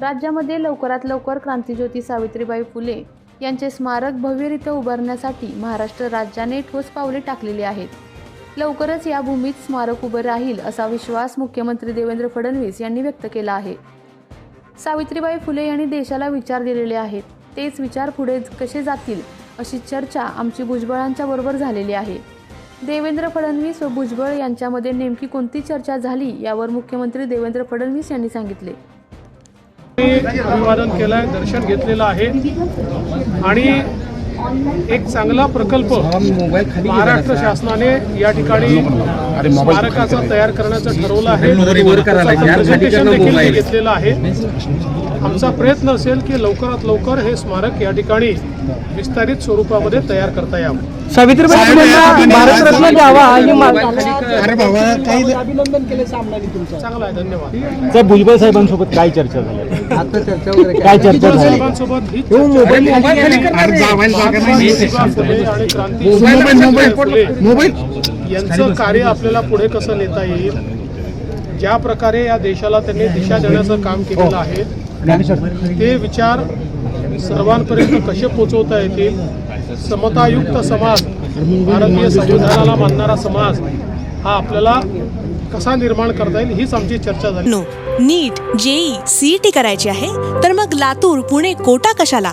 राज्यामध्ये लवकरात लवकर क्रांतीज्योती सावित्रीबाई फुले यांचे स्मारक भव्यरित्या उभारण्यासाठी महाराष्ट्र राज्याने ठोस पावले टाकलेली आहेत. लवकरच या भूमीत स्मारक उभं राहील असा विश्वास मुख्यमंत्री देवेंद्र फडणवीस यांनी व्यक्त केला आहे. सावित्रीबाई फुले यांनी देशाला विचार दिलेले आहेत. तेच विचार पुढे कसे जातील अशी चर्चा आमची भुजबळांच्या बरोबर झालेली आहे. देवेंद्र फडणवीस व भुजबळ यांच्यामध्ये नेमकी कोणती चर्चा झाली यावर मुख्यमंत्री देवेंद्र फडणवीस यांनी सांगितले. अभिवादन केलं आहे दर्शन घेतलेलं आहे. आणि एक चांगला प्रकल्प महाराष्ट्र शासनाने या ठिकाणी स्मारकाचा तयार करण्याचं ठरवलं आहे. देखील घेतलेलं आहे. आमचा प्रयत्न असेल की लवकरात लवकर हे स्मारक या ठिकाणी विस्तारित स्वरूपामध्ये तयार करता यावं. सावित्रीबाई भारतरत्न द्यावा ही मागणी अरे बाबा काही अभिनंदन केले सामनाने तुमचं. चांगला आहे धन्यवाद. साहेब भुजबळ साहेबांसोबत काय चर्चा झाली? आता चर्चा वगैरे काय चर्चा झाली? ही मोबाईल. यांचं कार्य आपल्याला पुढे कसं नेता येईल? ज्या प्रकारे या देशाला त्यांनी दिशा देण्याचं काम केलेलं आहे ते विचार सर्वांपर्यंत कसे पोचवता येतील? समतायुक्त समाज भारतीय संविधानाला मानणारा समाज हा आपल्याला कसा निर्माण करता येईल हीच आमची चर्चा झाली. नो नीट जेई सीईटी करायची आहे तर मग लातूर पुणे कोटा कशाला?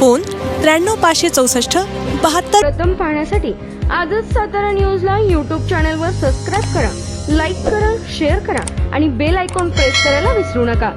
फोन त्र्याण्णव पाचशे चौसष्ट बहात्तर. प्रथम पाहण्यासाठी आजच सातारा न्यूजला यूट्यूब चॅनलवर सबस्क्राईब करा लाईक करा शेअर करा आणि बेल आयकॉन प्रेस करायला विसरू नका.